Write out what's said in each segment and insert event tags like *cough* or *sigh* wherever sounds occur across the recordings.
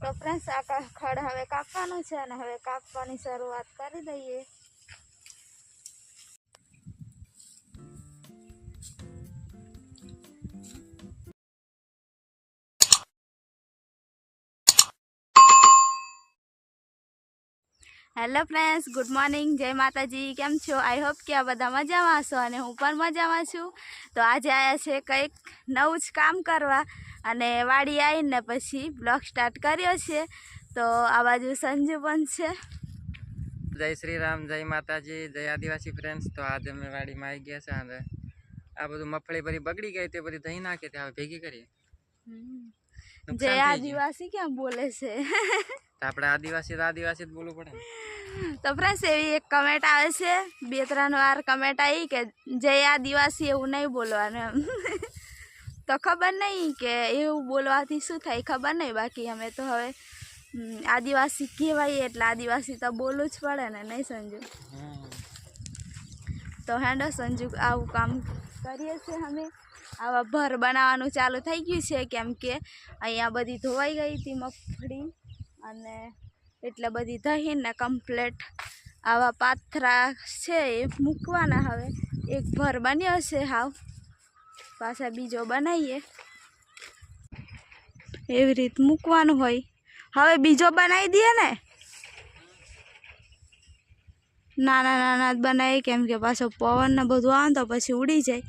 તો ફ્રેન્ડ્સ આ ખડ હવે કાપવાનું છે અને હવે કાપવાની શરૂઆત કરી દઈએ. હેલો ફ્રેન્ડ્સ ગુડ મોર્નિંગ જય માતાજી કેમ છો? આઈ હોપ કે આ બધા મજામાં હશો અને હું પણ મજામાં છું. તો આજે આવ્યા છે કંઈક નવું જ કામ કરવા અને વાડી આવીને પછી બ્લોગ સ્ટાર્ટ કર્યો છે. તો આ બાજુ સંજુ પણ છે. જય શ્રી રામ જય માતાજી જય આદિવાસી ફ્રેન્ડ્સ તો આજે અમે વાડીમાં આવી ગયા છે અને આ બધું મફળી બધી બગડી ગઈ તે બધી દહીં નાખી તે હવે ભેગી કરી જય આદિવાસી ક્યાં બોલે છે? તો આપણે આદિવાસી તો આદિવાસી જ બોલવું પડે તો ફ્રેન્ડ્સ એવી એક કમેન્ટ આવે છે. બે ત્રણ વાર કમેન્ટ આવી કે જય આદિવાસી એવું નહીં બોલવાનું એમ. *laughs* તો ખબર નહીં કે એવું બોલવાથી શું થાય ખબર નહીં. બાકી અમે તો હવે આદિવાસી કહેવાય એટલે આદિવાસી તો બોલવું જ પડે ને નહીં સંજુ. તો હેંડો સંજુ આવું કામ કરીએ છીએ અમે. આવા ભર બનાવવાનું ચાલુ થઈ ગયું છે કેમ કે અહીંયા બધી ધોવાઈ ગઈ હતી મગફળી. અને એટલે બધી દહીંને કમ્પ્લેટ આવા પાથરા છે એ મૂકવાના હવે. એક ભર બન્યો છે હાવ. પાછા બીજો બનાવીએ. એવી રીત મૂકવાનું હોય. હવે બીજો બનાવી દઈએ ને? નાના નાના જ બનાવીએ, કેમ કે પાછો પવનને બધું આવે તો પછી ઉડી જાય.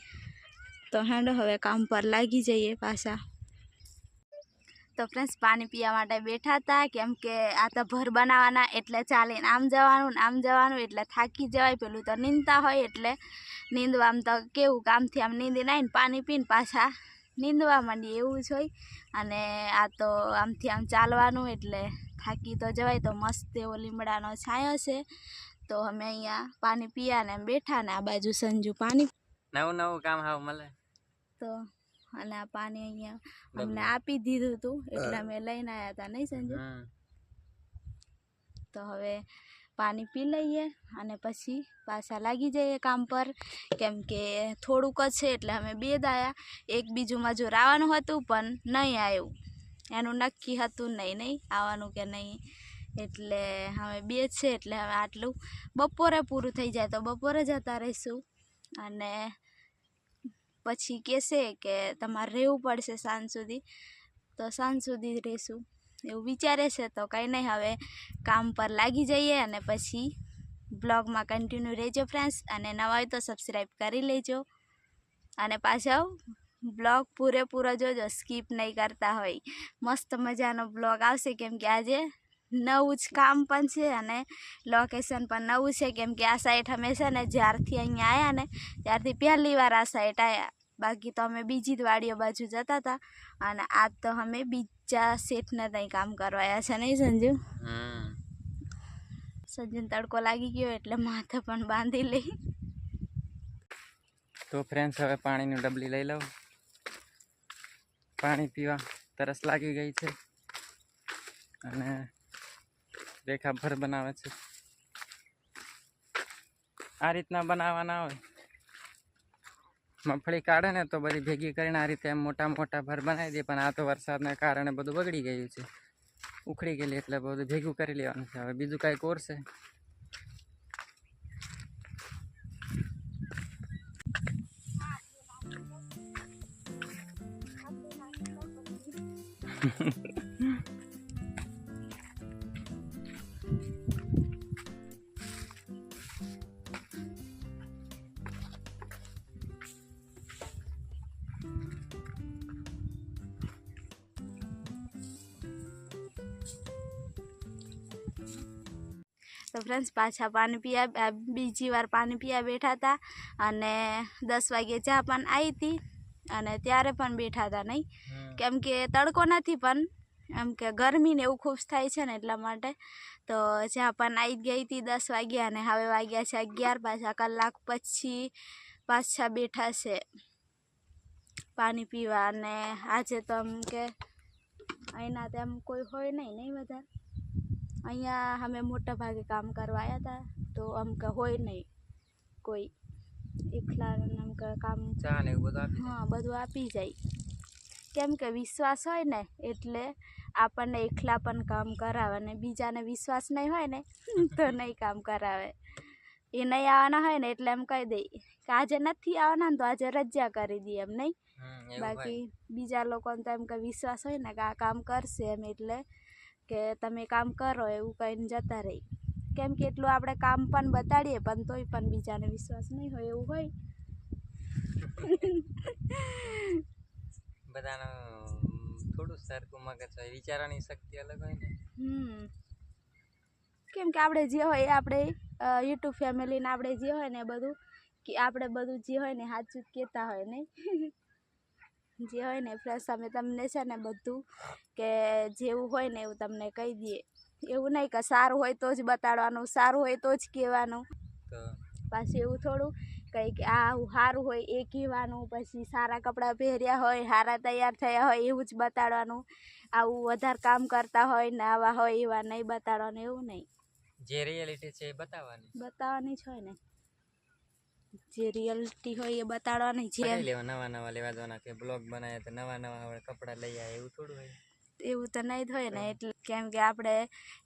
તો હેંડો હવે કામ પર લાગી જઈએ પાછા. તો ફ્રેન્ડ્સ પાણી પીવા માટે બેઠા હતા કેમ કે આ તો ભર બનાવવાના એટલે ચાલીને આમ જવાનું ને આમ જવાનું એટલે થાકી જવાય પેલું તો નીંદતા હોય એટલે નીંદવા આમ તો કેવું કામથી આમ નીંદીને નાઈને પાણી પીને પાછા નીંદવા માંડીએ એવું જ હોય. અને આ તો આમથી આમ ચાલવાનું એટલે થાકી તો જવાય તો મસ્ત એવો લીમડાનો છાંયો છે. તો અમે અહીંયા પાણી પીયા ને એમ બેઠા ને આ બાજુ સંજુ પાણી નવું નવું કામ હાવ મળે. તો અને આ પાણી અહીંયા અમને આપી દીધું હતું એટલે અમે લઈને આવ્યા હતા નહીં સંજુ? તો હવે પાણી પી લઈએ અને પછી પાછા લાગી જઈએ કામ પર. કેમ કે થોડુંક જ છે એટલે અમે બે દાયા એક બીજુંમાં મજૂર આવવાનું હતું પણ નહીં આવ્યું. એનું નક્કી હતું નહીં નહીં આવવાનું કે નહીં. એટલે હવે બે છે એટલે હવે આટલું બપોરે પૂરું થઈ જાય તો બપોરે જતા રહીશું. અને પછી કહેશે કે તમારે રહેવું પડશે સાંજ સુધી, તો સાંજ સુધી રહીશું. એવું વિચારે છે તો કંઈ નહીં, હવે કામ પર લાગી જઈએ અને પછી બ્લોગમાં કન્ટિન્યુ રહેજો ફ્રેન્ડ્સ અને નવા હોય તો સબસ્ક્રાઈબ કરી લેજો. અને પાછો બ્લોગ પૂરેપૂરો જોજો સ્કીપ નહીં કરતા હોય. મસ્ત મજાનો બ્લોગ આવશે કેમ કે આજે નવું જ કામ પણ છે અને લોકેશન પણ નવું છે. કેમ કે આ સાઈડ અમે છે ને જ્યારથી અહીંયા આવ્યા ને ત્યારથી પહેલી વાર આ સાઈડ આવ્યા બાકી તો અમે બીજી જ વાડીઓ બાજુ જતા હતા અને આજ તો અમે બીજા શેઠને ત્યાં કામ કરવાયા છે નહીં સંજુ. સંજુને તડકો લાગી ગયો એટલે માથે પણ બાંધી લઈ. તો ફ્રેન્ડ્સ હવે પાણીની ડબલી લઈ લઉં. પાણી પીવા તરસ લાગી ગઈ છે. અને રેખા ભર બનાવે છે. આ રીતના બનાવવાના હોય. મગફળી કાઢે ને તો બધી ભેગી કરીને આ રીતે એમ મોટા મોટા ભર બનાવી દે, પણ આ તો વરસાદના કારણે બધું બગડી ગયું છે. ઉખડી ગયેલી, એટલે બધું ભેગું કરી લેવાનું છે. હવે બીજું કાંઈ કોરશે. તો ફ્રેન્ડ્સ પાછા પાણી પીયા બીજી વાર પાણી પીવા બેઠા હતા અને દસ વાગે ચા પણ આવી હતી અને ત્યારે પણ બેઠા હતા નહીં. કેમ કે તડકો નથી પણ એમ કે ગરમી ને એવું ખૂબ થાય છે ને એટલા માટે. તો ચા પણ આવી ગઈ હતી દસ વાગ્યા અને હવે વાગ્યા છે અગિયાર પાછા કલાક પછી પાછા બેઠા છે પાણી પીવા. અને આજે તો એમ કે અહીંના તેમ કોઈ હોય નહીં નહીં વધારે. અહીંયા અમે મોટા ભાગે કામ કરવા આવ્યા હતા તો આમ કે હોય નહીં કોઈ. એકલા આમ કે કામ ચા ને બધું હા બધું આપી જાય. કેમ કે વિશ્વાસ હોય ને એટલે આપણને એકલા પણ કામ કરાવે ને બીજાને વિશ્વાસ નહીં હોય ને તો નહીં કામ કરાવે. એ નહીં આવવાના હોય ને એટલે એમ કહી દઈ કે આજે નથી આવવાના તો આજે રજા કરી દઈએ એમ નહીં. બાકી બીજા લોકોને તો એમ કે વિશ્વાસ હોય ને કે આ કામ કરશે એમ એટલે કે તમે કામ કરો એવું કહીને જતા રહી. કેમ કે એટલું આપણે કામ પણ બતાડીએ પણ તોય પણ બીજાને વિશ્વાસ નહીં હોય એવું હોય. બધાનો થોડું સરખું મગજ હોય વિચારવાની શક્તિ અલગ હોય ને. હમ. કેમ કે આપણે જે હોય એ આપણે યુટ્યુબ ફેમિલીને આપણે જે હોય ને બધું કે આપણે બધું જે હોય ને સાચું કહેતા હોય નહીં જે હોય ને પ્લસ અમે તમને છે ને બધું કે જેવું હોય ને એવું તમને કહી દઈએ. એવું નહીં કે સારું હોય તો જ બતાડવાનું સારું હોય તો જ કહેવાનું. પાછું એવું થોડું કંઈક આ સારું હોય એ કહેવાનું પછી સારા કપડાં પહેર્યા હોય સારા તૈયાર થયા હોય એવું જ બતાડવાનું. આવું વધારે કામ કરતા હોય ને આવા હોય એવા નહીં બતાડવાનું એવું નહીં. જે રિયાલિટી છે એ બતાવવાની. બતાવવાની જ હોય ને. જે રિયાલિટી હોય એ બતાડવાની જે લેવા નવા નવા લેવા જવાના કે બ્લોગ બનાવે તો નવા નવા આપણે કપડાં લઈ આવે એવું થોડું હોય. એવું તો નહીં જ હોય ને એટલે કેમ કે આપણે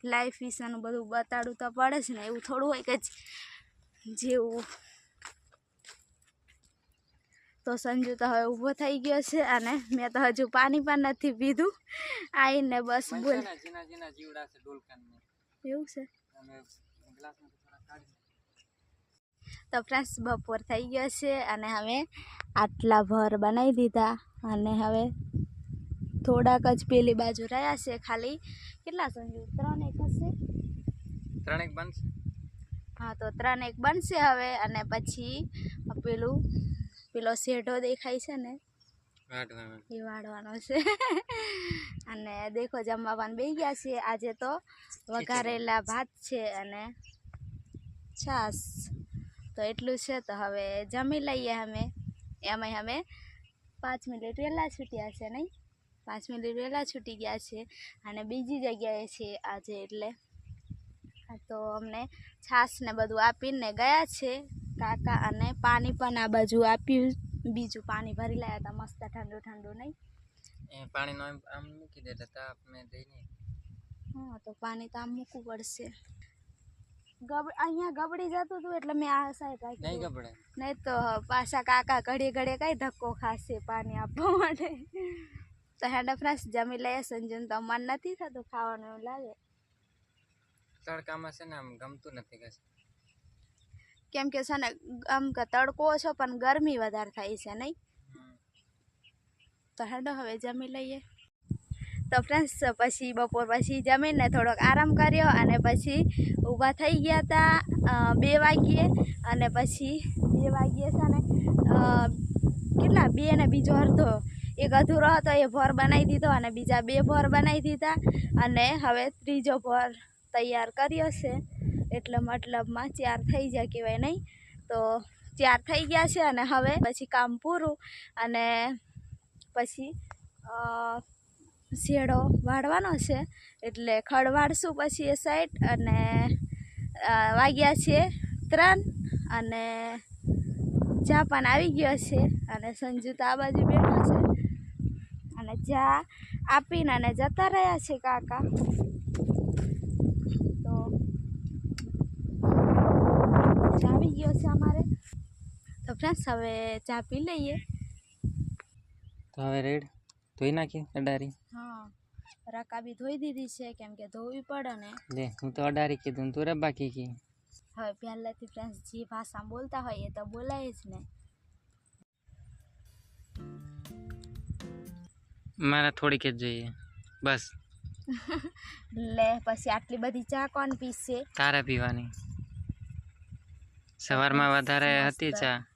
લાઈફ વિશેનું બધું બતાડવું તો પડે જ ને એવું થોડું હોય કે જ- જેવું. તો સંજુ તો હવે ઊભો થઈ ગયો છે અને મેં તો હજુ પાણી પણ નથી પીધું. આવીને બસ બોલ. જીના જીના જીવડા છે ડોલકાનને એવું છે અમે ગ્લાસમાં થોડા કાઢી તો ફ્રેન્ડ્સ બપોર થઈ ગયો છે અને હવે આટલા ભર બનાવી દીધા અને હવે થોડાક જ પેલી બાજુ રહ્યા છે ખાલી. કેટલા સંજુ? ત્રણ એક હશે? ત્રણેક બનશે. હા તો ત્રણ એક બનશે હવે અને પછી પેલું પેલો શેઢો દેખાય છે ને એ વાળવાનો છે. અને દેખો જમવા પણ બે ગયા છે. આજે તો વઘારેલા ભાત છે અને છાશ. તો એટલું છે તો હવે જમી લઈએ અમે. એમાંય અમે પાંચ મિનિટ વહેલા છૂટ્યા છે નહીં? પાંચ મિનિટ વહેલા છૂટી ગયા છે અને બીજી જગ્યાએ છે આજે એટલે. તો અમને છાશ ને બધું આપીને ગયા છે. કાકા અને પાણી પણ આ બાજુ આપ્યું. બીજું પાણી ભરી લાવ્યા હતા મસ્ત ઠંડુ ઠંડુ નહીં? એ પાણીનો આમ મૂકી દેતા તાપ ને દઈને. હા તો પાણી તો આમ મૂકવું પડશે. ગબ અહીંયા ગબડી જતું હતું એટલે મેં આ સાઈડ નહીં ગબડે? નહીં તો પાછા કાકા ઘડી ઘડી કઈ ધક્કો ખાશે પાણી આપવા માટે. તો હેડા ફ્રેશ જમી લઈએ સંજુન તો મન નથી થતું ખાવાનું એવું લાગે. તડકામાં છે ને આમ ગમતું નથી કશું. કેમ કે છે ને આમ કે તડકો ઓછો પણ ગરમી વધારે થાય છે નહીં? તો હેડો હવે જમી લઈએ. તો ફ્રેન્ડ્સ પછી બપોર પછી જમીને થોડોક આરામ કર્યો અને પછી ઊભા થઈ ગયા હતા બે વાગ્યે અને પછી બે વાગ્યે છે ને કેટલા? બે અને બીજો અડધો. એક અધૂરો હતો, એ ભોર બનાવી દીધો અને બીજા બે ભોર બનાવી દીધા અને હવે ત્રીજો ભોર તૈયાર કર્યો છે. એટલે મતલબમાં ચાર થઈ જાય કહેવાય નહીં. તો ચાર થઈ ગયા છે અને હવે પછી કામ પૂરું અને પછી શેડો વાળવાનો છે. એટલે ખડ વાળશું પછી એ સાઈડ અને વાગ્યા છે ત્રણ અને ચા પણ આવી ગયો છે અને સંજુ તો આ બાજુ બેઠો છે. અને ચા આપીને અને જતા રહ્યા છે કાકા. તો આવી ગયો છે અમારે. તો ફ્રેન્ડ્સ હવે ચા પી લઈએ. તો હવે રેડ ધોઈ નાખી અડારી? હા. રકાબી ધોઈ દીધી છે કેમ કે ધોવી પડે ને. લે હું તો અડારી કીધું તું રબ્બા કી હવે પહેલાંથી ફ્રેન્ડ્સ જે ભાષા બોલતા હોય એ તો બોલાય જ ને. મારા થોડીક જ જોઈએ. બસ. *laughs* લે પછી આટલી બધી ચા કોણ પીશે? તારા પીવાની. સવારમાં વધારે હતી ચા.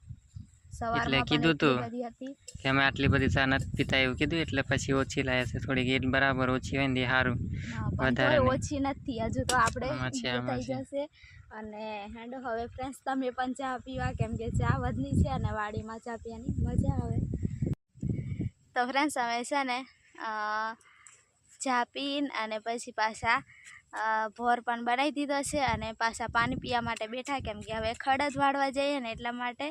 પણ કીધું તું. એટલી કે અમે આટલી બધી ચા નથી પીતા એવું કીધું એટલે પછી ઓછી લાયા છે થોડી ગેટ બરાબર ઓછી હોય ને સારું વધારે ઓછી નથી હજુ તો આપણે થઈ જશે. અને હેન્ડો હવે ફ્રેન્ડ્સ તમે પણ ચા પીવા કેમ કે ચા વધની છે અને વાડીમાં ચા પીવાની મજા આવે. તો ફ્રેન્ડ્સ અમે છે ને ચા પીને અને પછી પાછા ભોર પણ બનાવી દીધો છે અને પાછા પાણી પીવા માટે બેઠા કેમ કે હવે ખડદ વાળવા જઈએ ને એટલા માટે.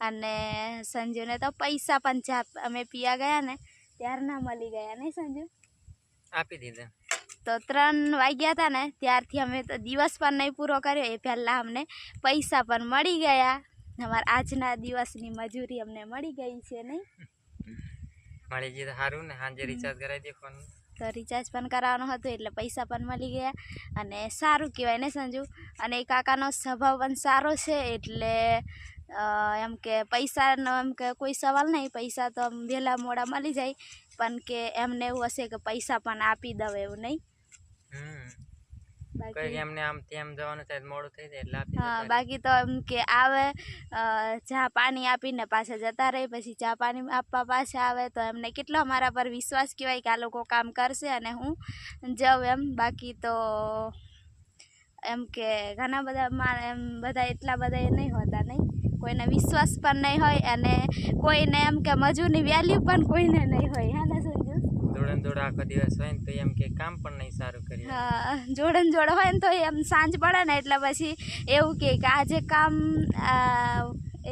અને સંજુને તો પૈસા પણ ચા અમે પીવા ગયા ને ત્યારના મળી ગયા નહીં સંજુ? આપી દીધા. તો ત્રણ વાગ્યા હતા ને ત્યારથી અમે તો દિવસ પણ નહીં પૂરો કર્યો એ પહેલાં અમને પૈસા પણ મળી ગયા. અમારા આજના દિવસની મજૂરી અમને મળી ગઈ છે નહીં? મળી ગઈ તો સારું ને સાંજે રિચાર્જ કરાવી દે ફોન. તો રિચાર્જ પણ કરાવવાનું હતું એટલે પૈસા પણ મળી ગયા. અને સારું કહેવાય ને સંજુ? અને એ કાકાનો સ્વભાવ પણ સારો છે એટલે એમ કે પૈસાનો એમ કે કોઈ સવાલ નહીં, પૈસા તો આમ વહેલા મોડા મળી જાય. પણ કે એમને એવું હશે કે પૈસા પણ આપી દઉં એવું નહીં? કઈ એમને આમ તેમ જવાનું થાય મોડું થઈ જાય એટલે આપી હા બાકી તો એમ કે આવે ચા પાણી આપીને પાછા જતા રહે પછી ચા પાણી આપવા પાછા આવે તો એમને કેટલો અમારા પર વિશ્વાસ કહેવાય કે આ લોકો કામ કરશે અને હું જાઉં એમ. બાકી તો એમ કે ઘણા બધા એમ બધા એટલા બધા એ નહીં હોતા નહીં. કોઈને વિશ્વાસ પણ નહીં હોય અને કોઈને એમ કે મજૂરની વેલ્યુ પણ કોઈને નહીં હોય. હા ને આખો દિવસ હોય ને તો એમ કે કામ પણ નહીં સારું કર્યું હા જોડે ને જોડે હોય ને તો એમ સાંજ પડે ને એટલે પછી એવું કે આજે કામ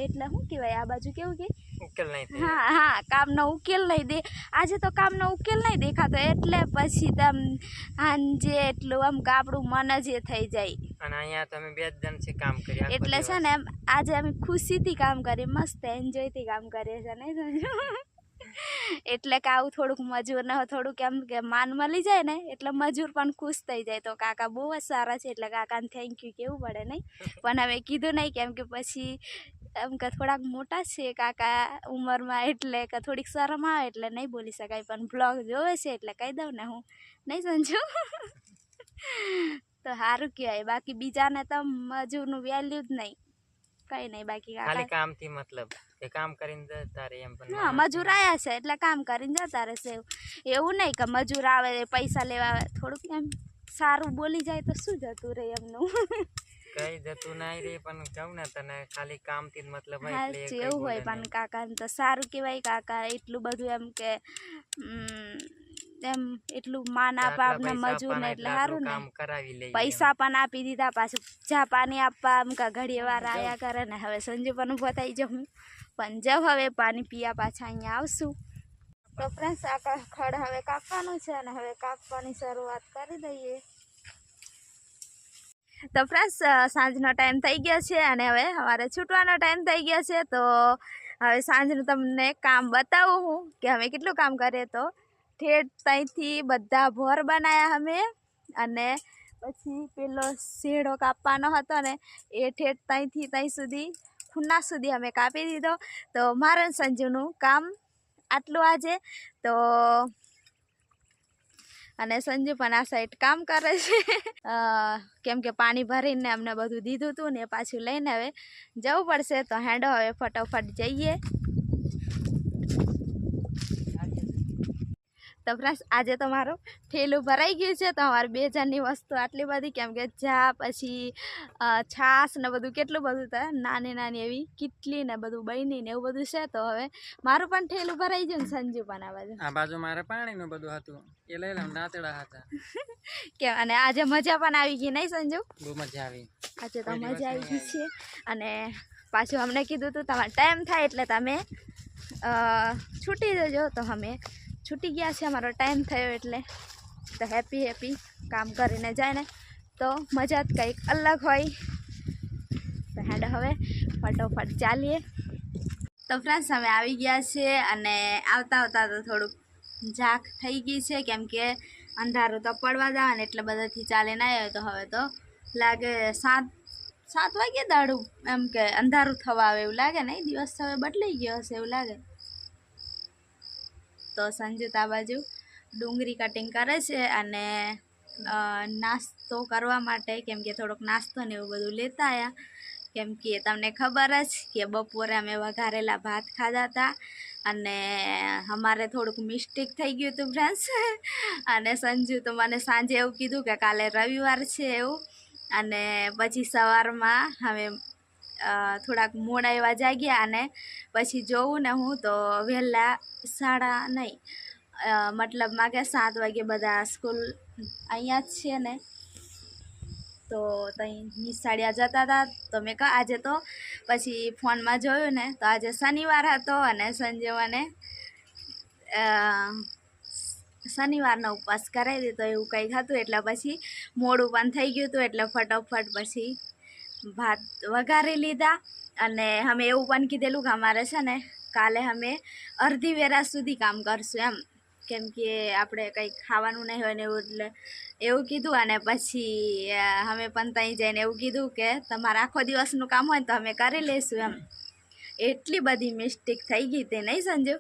એટલે શું કહેવાય આ બાજુ કેવું કે? ઉકેલ નહીં હા હા કામનો ઉકેલ નહીં દે. આજે તો કામનો ઉકેલ નહીં દેખાતો એટલે પછી તમ સાંજે એટલું આમ ગાબડું મન જ એ થઈ જાય. અને અહીંયા તો અમે બે જ જણ છે કામ કરી એટલે છે ને આજે અમે ખુશીથી કામ કરીએ મસ્ત એન્જોયથી કામ કરીએ છે નહીં સમજો એટલે કે આવું થોડુંક મજૂરને થોડુંક એમ કે માન મળી જાય ને એટલે મજૂર પણ ખુશ થઈ જાય. તો કાકા બહુ જ સારા છે એટલે કાકાને થેન્ક યુ કેવું પડે નહીં? *laughs* પણ હવે કીધું નહીં કેમ કે પછી એમ કે થોડાક મોટા છે કાકા ઉંમરમાં એટલે કે થોડીક શરમ આવે એટલે નહીં બોલી શકાય. પણ બ્લોગ જોવે છે એટલે કહી દઉં ને હું. નહીં સમજુ *laughs* તો સારું કહેવાય. બાકી બીજાને તો મજૂરનું વેલ્યુ જ નહીં. કંઈ નહીં બાકી કાકા. કામથી મતલબ. કે કામ કરીને જતા રહે એમ પણ હા મજૂર આવ્યા છે એટલે કામ કરીને જતા રહેશે એવું. નહીં કે મજૂર આવે પૈસા લેવા આવે થોડુંક એમ સારું બોલી જાય તો શું જતું રહે એમનું? કઈ જતું નહીં રે પણ કહું ને તને ખાલી કામથી મતલબ હોય એટલે એવું હોય પણ. કાકાને તો સારું કહેવાય કાકા એટલું બધું એમ કે એમ એટલું માન આપવા આપણે પૈસા મજૂરને એટલે સારું ને. કામ કરાવી લઈએ પૈસા પણ આપી દીધા પાછું. ચા પાણી આપવા આમ કા ઘડીએ વાર આયા કરે ને હવે સંજુ પણ ઊભો થઈ જાઉં. પણ જાઉં હવે પાણી પીયા પાછા અહીંયા આવશું. તો ફ્રેન્ડ્સ આ ખડ હવે કાપવાનું છે અને હવે કાપવાની શરૂઆત કરી દઈએ. તો ફ્રેન્ડ્સ સાંજનો ટાઈમ થઈ ગયો છે અને હવે અમારે છૂટવાનો ટાઈમ થઈ ગયો છે. તો હવે સાંજનું તમને કામ બતાવું હું કે અમે કેટલું કામ કરીએ તો ઠેઠ ત્યાંથી બધા ભોર બનાવ્યા અમે અને પછી પેલો શેડો કાપવાનો હતો ને એ ઠેઠ ત્યાંથી ત્યાં સુધી ખૂના સુધી અમે કાપી દીધો. તો મારે સંજુનું કામ આટલું આજે. તો અને સંજુ પણ આ સાઈડ કામ કરે છે. *laughs* કેમ કે પાણી ભરીને અમને બધું દીધું હતું ને પાછું લઈને હવે જવું પડશે. તો હેન્ડો હવે ફટોફટ જઈએ. તો ફ્રેન્ડ્સ આજે તો મારું ઠેલું ભરાઈ ગયું છે તો અમારે બે હજારની વસ્તુ આટલી બધી કેમ કે ચા પછી છાશ ને બધું કેટલું બધું થાય નાની નાની એવી કિટલી ને બધું બની ને એવું બધું છે તો હવે મારું પણ ઠેલું ભરાઈ ગયું ને સંજુ પણ આ બાજુ. આ બાજુ મારે પાણીનું બધું હતું એ લઈ લઉં દાંતડા હતા. *laughs* કે અને આજે મજા પણ આવી ગઈ નહીં સંજુ? બહુ મજા આવી. આજે તો મજા આવી ગઈ છે અને પાછું અમને કીધું હતું તમારે ટાઈમ થાય એટલે તમે છૂટી જજો તો અમે છૂટી ગયા છે, અમારો ટાઈમ થયો એટલે. તો હેપી હેપી કામ કરીને જાય ને, તો મજા જ કંઈક અલગ હોય. તો હેડ હવે, ફટોફટ ચાલીએ. તો ફ્રેન્ડ્સ અમે આવી ગયા છે અને આવતા આવતા તો થોડુંક ઝાક થઈ ગઈ છે, કેમ કે અંધારું તો પડવા જવાનું એટલે બધાથી ચાલીને આવ્યો તો હવે તો લાગે સાત સાત વાગે દાડું, એમ કે અંધારું થવા આવે એવું લાગે ને દિવસ હવે બદલાઈ ગયો હશે એવું લાગે. તો સંજીત આ બાજુ ડુંગળી કટિંગ કરે છે અને નાસ્તો કરવા માટે કેમ કે થોડોક નાસ્તો ને એવું બધું લેતા આવ્યા કેમ કે તમને ખબર જ કે બપોરે અમે વઘારેલા ભાત ખાધા હતા અને અમારે થોડુંક મિસ્ટેક થઈ ગયું હતું ફ્રેન્ડ્સ અને સંજુ તો મને સાંજે એવું કીધું કે કાલે રવિવાર છે એવું. અને પછી સવારમાં અ, થોડાક મોડા એવા જાગ્યા અને પછી જોઉં ને હું તો વહેલા સાડા નહીં મતલબમાં કે સાત વાગે બધા સ્કૂલ અહીંયા જ છે ને, તો ત્યાં નિશાળિયા જતા હતા તો મેં કહા આજે તો પછી ફોનમાં જોયું ને, તો આજે શનિવાર હતો અને સંજે મને શનિવારનો ઉપવાસ કરાવી દીધો એવું કંઈક હતું, એટલે પછી મોડું પણ થઈ ગયું હતું, એટલે ફટોફટ પછી ભાત વઘારી લીધા અને અમે એવું પણ કીધેલું કે અમારે છે ને કાલે અમે અડધી વેરા સુધી કામ કરશું એમ. કેમ કે આપણે કંઈ ખાવાનું નહીં હોય ને એવું એટલે એવું કીધું અને પછી અમે પણ ત્યાં જઈને એવું કીધું કે તમારે આખો દિવસનું કામ હોય તો અમે કરી લઈશું એમ. એટલી બધી મિસ્ટેક થઈ ગઈ તે નહીં સંજુ?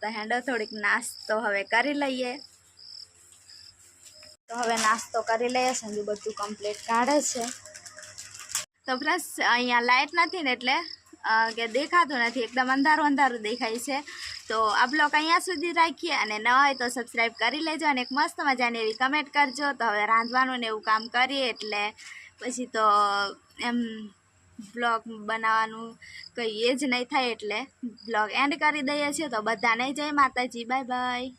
તો હેન્ડો થોડીક નાસ્તો હવે કરી લઈએ. તો હવે નાસ્તો કરી લઈએ, સંજુ બધું કમ્પ્લીટ કાઢે છે. તો પ્લસ અહીંયા લાઇટ નથી ને એટલે કે દેખાતું નથી, એકદમ અંધારું અંધારું દેખાય છે. તો આ બ્લોગ અહીંયા સુધી રાખીએ અને ન હોય તો સબસ્ક્રાઈબ કરી લેજો અને એક મસ્ત મજાની એવી કમેન્ટ કરજો. તો હવે રાંધવાનું ને એવું કામ કરીએ એટલે પછી તો એમ બ્લોગ બનાવવાનું કંઈ એ જ નહીં થાય એટલે બ્લોગ એન્ડ કરી દઈએ છીએ. તો બધાને જય માતાજી બાય બાય